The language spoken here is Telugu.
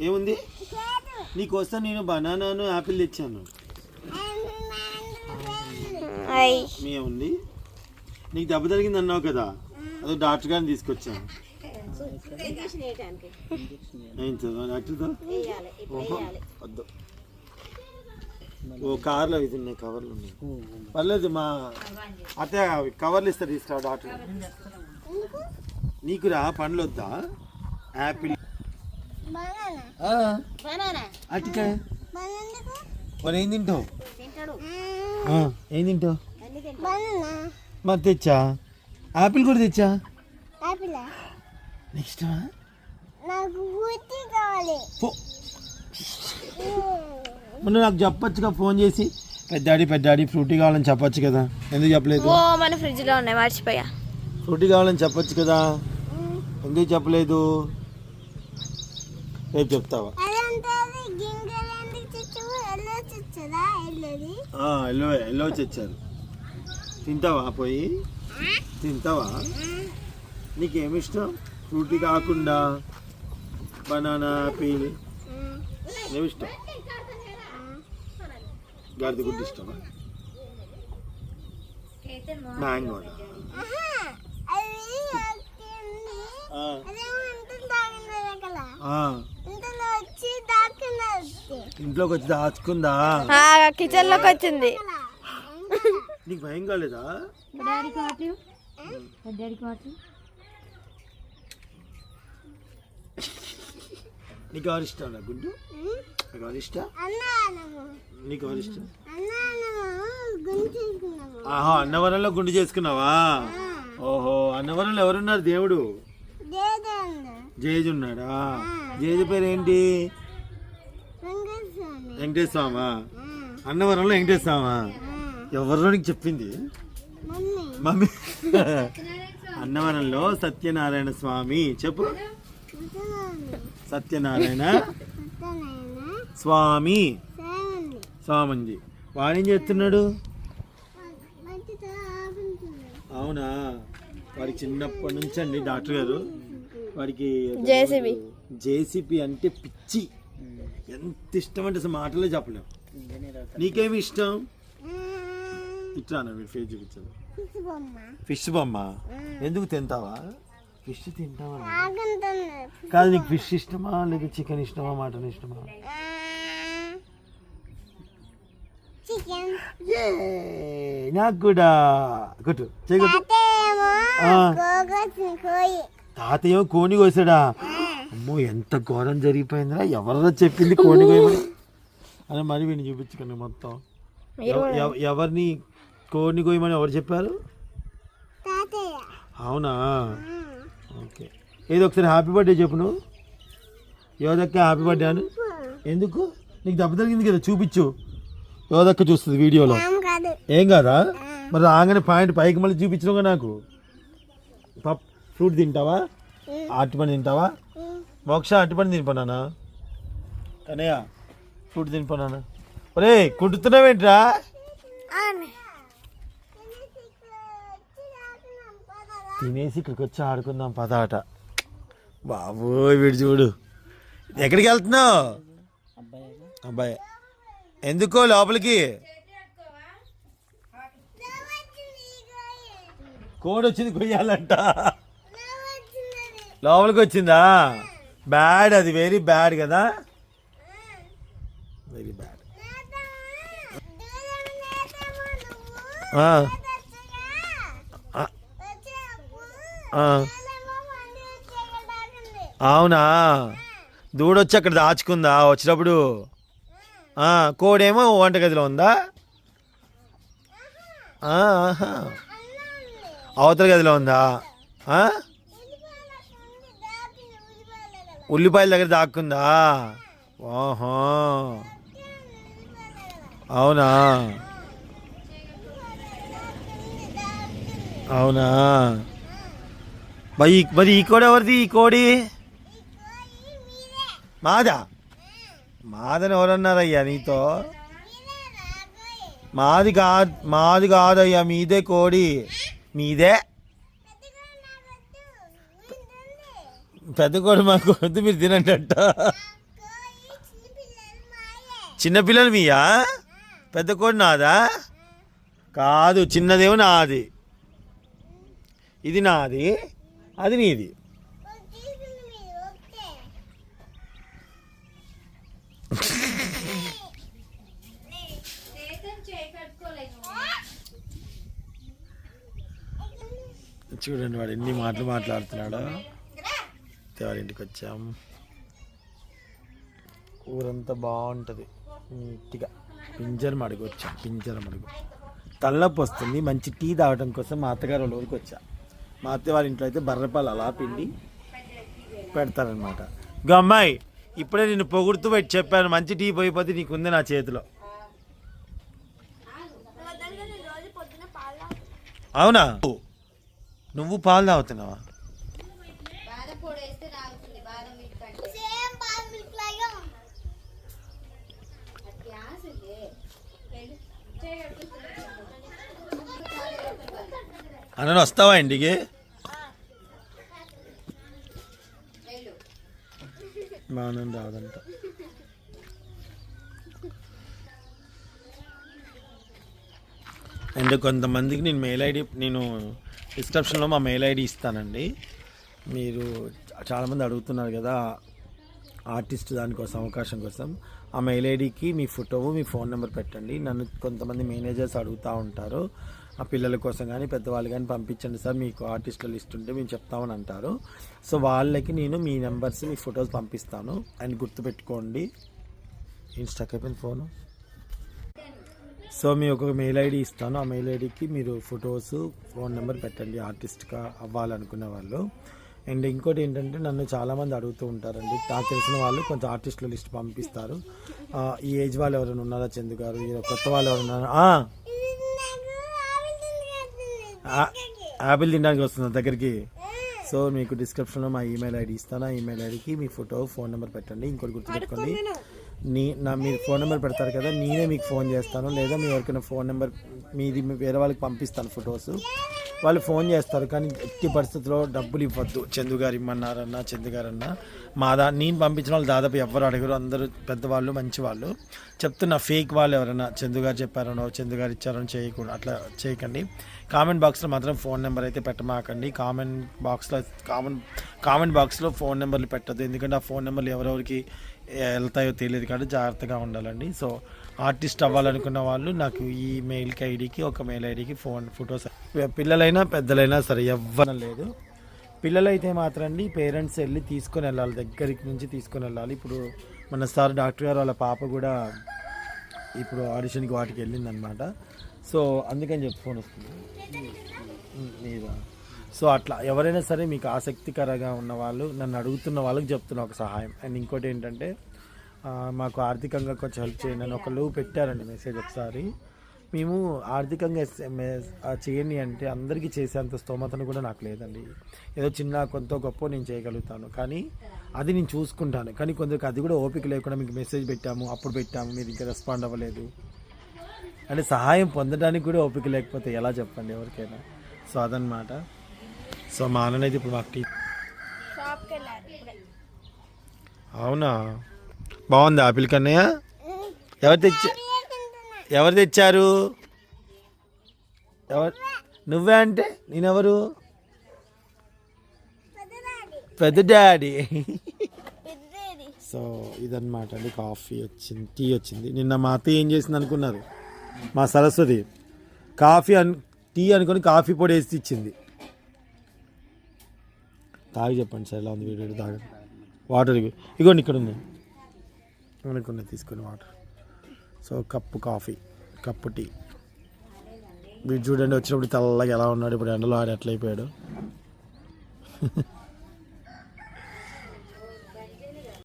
ఏముంది? నీకోసం నేను బనానాను యాపిల్ తెచ్చాను. ఉంది నీకు దెబ్బ తగిలింది అన్నావు కదా అదో డాక్టర్ గారిని తీసుకొచ్చాను. డాక్టర్తో? వద్దు. ఓ కార్లో ఇది ఉన్నాయి కవర్లు ఉన్నాయి. పర్లేదు మా అవి కవర్లు ఇస్తారు తీసుకురా డాక్టర్. నీకురా పండ్లు వద్దా? యాపిల్ అటికాయ మరి ఏం తింటావు? ఆ, ఏం తింటావు? మరి తెచ్చా? యాపిల్ కూడా తెచ్చా? నెక్స్ట్ నాకు గుర్తి కావాలి. మొన్న నాకు చెప్పొచ్చుగా ఫోన్ చేసి. పెద్దాడి పెద్దాడి ఫ్రూటీ కావాలని చెప్పొచ్చు కదా. ఎందుకు చెప్పలేదు? ఓ మన ఫ్రిడ్జ్లో ఉన్నాయి మర్చిపోయా. ఫ్రూటీ కావాలని చెప్పొచ్చు కదా. ఎందుకు చెప్పలేదు? రేపు చెప్తావా? ఎల్లో ఎల్లో తెచ్చారు. తింటావా పోయి? తింటావా? నీకేమి ఇష్టం? ఫ్రూటీ కాకుండా బనానా ఆపిల్ ఏమి ఇష్టం? గాడిద గుడ్డు ఇష్టమా? మ్యాంగో ఇంట్లోకి వచ్చి దాచుకుందా కిచెన్లోకి వచ్చింది నీకు భయం కాలేదా? నీకు ఎవరు ఇష్టం నా గుడ్డు? నీకు ఎవరు ఇష్టం? నీకు ఎవరు ఇష్టం? ఆహా అన్నవరంలో గుండు చేసుకున్నావా? ఓహో అన్నవరంలో ఎవరున్నారు దేవుడు? జేజు ఉన్నాడా జేజు పేరు ఏంటి వెంకటేశ్వర స్వామా అన్నవరంలో వెంకటేశ్వర స్వామా ఎవరిలో నీకు చెప్పింది? మమ్మీ. అన్నవరంలో సత్యనారాయణ స్వామి. చెప్పు. సత్యనారాయణ. స్వామి. స్వామింది వాడేం చేస్తున్నాడు? అవునా? వాడికి చిన్నప్పటి నుంచి అండి డాక్టర్ గారు. వాడికి JCB. జేసీపీ అంటే పిచ్చి. ఎంత ఇష్టం అంటే అసలు మాటలే చెప్పలేం. నీకేమి ఇష్టం? ఇట్లానా మీరు ఫేస్ చూపించాను ఫిష్ బొమ్మ. ఎందుకు తింటావా? ఫిష్ తింటావా? కాదు నీకు ఫిష్ ఇష్టమా? లేదా చికెన్ ఇష్టమా? మటన్ ఇష్టమా? నాకు కూడా. కోయి. తాతయ్య కోని కోసాడా? అమ్మో ఎంత ఘోరం జరిగిపోయిందిరా. ఎవరో చెప్పింది కోని కోయమని అని మరి వీడిని చూపించుకుని మొత్తం. ఎవ- ఎవ- ఎవరిని కోడిని కోయమని ఎవరు చెప్పారు? అవునా? ఓకే. ఏదో ఒకసారి హ్యాపీ బర్త్డే చెప్పు నువ్వు. యోదక్క హ్యాపీ బర్త్డే అని. ఎందుకు? నీకు దెబ్బ తగిలింది కదా చూపించు. యోదక్క చూస్తుంది వీడియోలో. ఏం కాదు. మరి రాగానే పాయింట్ పైకి మళ్ళీ చూపించినావుగా నాకు. పప్ ఫ్రూట్ తింటావా? అరటిపండు తింటావా? మోక్ష అరటిపండు తినిపోనానా కనయ్య ఫ్రూట్ తినిపోనానా ఒరే కుడుతున్నావేంట్రా తినేసి ఇక్కడికి వచ్చి ఆడుకుందాం పదాట. బాబోయ్ వీడు చూడు. ఎక్కడికి వెళ్తున్నావు? అబ్బాయి. ఎందుకో లోపలికి? కోడి వచ్చింది కొయ్యాలంట. లోపలికి వచ్చిందా బ్యాడ్ అది వెరీ బ్యాడ్ కదా? వెరీ బ్యాడ్ అవునా? దూడొచ్చి అక్కడ దాచుకుందా? వచ్చినప్పుడు? కోడేమో వంటగదిలో ఉందా? ఆ, ఆహా. అవతల గదిలో ఉందా ఆ? ఉల్లిపాయల దగ్గర దాక్కుందా? ఓహో. అవునా? అవునా? మరి మరి ఈ కోడి ఎవరిది? ఈ కోడి? మాదా? మాదని ఎవరన్నారయ్యా నీతో? మాది కాదు మాది కాదయ్యా మీదే కోడి. మీదే? పెద్ద కోడి మాకు వద్దు మీరు తినండి అంట చిన్నపిల్లలు మీయా? పెద్ద కోడి నాదా? కాదు చిన్నదేమో నాది. ఇది నాది అది నీది. చూడండి వాడు ఎన్ని మాటలు మాట్లాడుతున్నాడో. వాడి ఇంటికి వచ్చాం ఊరంతా బాగుంటుంది. నీట్గా. పింజరం అడుగు వచ్చాం పింజరం అడుగు తలనొప్పి వస్తుంది మంచి టీ తాగడం కోసం మా అత్తగారు వాళ్ళ ఊరికి వచ్చా. మా అత్త వాళ్ళ ఇంట్లో అయితే బర్రెపాలు అలా పిండి పెడతారనమాట ఇగో అమ్మాయి ఇప్పుడే నిన్ను పొగుడుతూ పెట్టి చెప్పాను. మంచి టీ పోయిపోతే నీకుంది నా చేతిలో. అవునా? నువ్వు పాలు తాగుతున్నావా? అన్న వస్తావా ఇంటికి? మా ఆనంద్ రాదంట. అండ్ కొంతమందికి నేను మెయిల్ ఐడి నేను డిస్క్రిప్షన్లో మా మెయిల్ ఐడి ఇస్తానండి. మీరు చాలామంది అడుగుతున్నారు కదా ఆర్టిస్ట్ దానికోసం అవకాశం కోసం. ఆ మెయిల్ ఐడికి మీ ఫోటో మీ ఫోన్ నెంబర్ పెట్టండి. నన్ను కొంతమంది మేనేజర్స్ అడుగుతూ ఉంటారు. ఆ పిల్లల కోసం కానీ పెద్దవాళ్ళు కానీ పంపించండి సార్. మీకు ఆర్టిస్టుల లిస్ట్ ఉంటే మేము చెప్తామని అంటారు. సో వాళ్ళకి నేను మీ నెంబర్స్ మీ ఫొటోస్ పంపిస్తాను. అండ్ గుర్తుపెట్టుకోండి. ఏం స్టక్ అయిపోయింది ఫోను. సో మీ ఒక మెయిల్ ఐడి ఇస్తాను. ఆ మెయిల్ ఐడికి మీరు ఫొటోస్ ఫోన్ నెంబర్ పెట్టండి. ఆర్టిస్ట్గా అవ్వాలనుకునే వాళ్ళు. అండ్ ఇంకోటి ఏంటంటే నన్ను చాలామంది అడుగుతూ ఉంటారండి. నాకు తెలిసిన వాళ్ళు కొంచెం ఆర్టిస్టుల లిస్ట్ పంపిస్తారు. ఈ ఏజ్ వాళ్ళు ఎవరైనా ఉన్నారా చందు గారు? ఈ కొత్త వాళ్ళు ఎవరైనా యాపిల్ తినడానికి వస్తుంది దగ్గరికి. సో మీకు డిస్క్రిప్షన్లో మా ఈమెయిల్ ఐడి ఇస్తాను. ఆ ఈమెయిల్ ఐడికి మీ ఫోటో ఫోన్ నెంబర్ పెట్టండి. ఇంకోటి గుర్తుపెట్టుకోండి నీ నా మీరు ఫోన్ నెంబర్ పెడతారు కదా నేనే మీకు ఫోన్ చేస్తాను. లేదా మీ ఎవరికైనా ఫోన్ నెంబర్ మీది మీ వేరే వాళ్ళకి పంపిస్తాను ఫొటోస్. వాళ్ళు ఫోన్ చేస్తారు కానీ ఎట్టి పరిస్థితుల్లో డబ్బులు ఇవ్వద్దు. చందు గారు ఇమ్మన్నారన్నా చందు గారన్నా. మా దా నేను పంపించిన వాళ్ళు దాదాపు ఎవరు అడగరు. అందరూ పెద్దవాళ్ళు మంచి వాళ్ళు చెప్తున్న ఫేక్ వాళ్ళు ఎవరైనా చందు గారు చెప్పారనో చందు గారు ఇచ్చారనో చేయకూడదు. అట్లా చేయకండి. కామెంట్ బాక్స్లో మాత్రం ఫోన్ నెంబర్ అయితే పెట్టమాకండి. కామెంట్ బాక్స్లో కామెంట్ కామెంట్ బాక్స్లో ఫోన్ నెంబర్లు పెట్టద్దు. ఎందుకంటే ఆ ఫోన్ నెంబర్లు ఎవరెవరికి వెళ్తాయో తెలియదు కాబట్టి జాగ్రత్తగా ఉండాలండి. సో ఆర్టిస్ట్ అవ్వాలనుకున్న వాళ్ళు నాకు ఈ మెయిల్కి ఐడికి ఒక మెయిల్ ఐడికి ఫోన్ ఫొటోస్ పిల్లలైనా పెద్దలైనా సరే ఎవ్వరం లేదు. పిల్లలైతే మాత్రం అండి పేరెంట్స్ వెళ్ళి తీసుకొని వెళ్ళాలి దగ్గరికి నుంచి తీసుకొని వెళ్ళాలి. ఇప్పుడు మన సార్ డాక్టర్ గారు వాళ్ళ పాప కూడా ఇప్పుడు ఆడిషన్కి వాటికి వెళ్ళిందనమాట. సో అందుకని చెప్పి ఫోన్ వస్తుంది. సో అట్లా ఎవరైనా సరే మీకు ఆసక్తికరంగా ఉన్న వాళ్ళు నన్ను అడుగుతున్న వాళ్ళకి చెప్తున్నా ఒక సహాయం. అండ్ ఇంకోటి ఏంటంటే మాకు ఆర్థికంగా కొంచెం హెల్ప్ చేయండి అని ఒకళ్ళు పెట్టారండి మెసేజ్ ఒకసారి. మేము ఆర్థికంగా చేయండి అంటే అందరికీ చేసేంత స్తోమతను కూడా నాకు లేదండి. ఏదో చిన్న కొంత గొప్ప నేను చేయగలుగుతాను. కానీ అది నేను చూసుకుంటాను. కానీ కొందరికి అది కూడా ఓపిక లేకుండా మీకు మెసేజ్ పెట్టాము అప్పుడు పెట్టాము మీరు ఇంకా రెస్పాండ్ అవ్వలేదు. అంటే సహాయం పొందడానికి కూడా ఓపిక లేకపోతే ఎలా చెప్పండి ఎవరికైనా? సో అదనమాట సో మా అన్నయ్య అయితే ఇప్పుడు మాకు టీ షాప్కి వెళ్ళారు ఇప్పుడే. అవునా? బాగుంది ఆపిల్ కన్నయ్య? ఎవరు తెచ్చా ఎవరు తెచ్చారు? ఎవరు నువ్వే అంటే నేనెవరు? పెద్ద డాడీ. సో ఇదన్నమాట అండి కాఫీ వచ్చింది టీ వచ్చింది. నిన్న మా అత్తయ్య ఏం చేసింది అనుకున్నారు? మా సరస్వతి. కాఫీ అన్ టీ అనుకొని కాఫీ పొడి వేసి ఇచ్చింది. తాగి చెప్పండి సార్ ఎలా ఉంది వీడియో తాగండి. వాటర్ ఇగోండి ఇక్కడ ఉంది. అనుకున్నా తీసుకుని water so cup coffee cup tea వీడు చూడండి వచ్చినప్పుడు తెల్లగా ఎలా ఉన్నాడు ఇప్పుడు ఎండలో ఆడి ఎట్లయిపోయాడు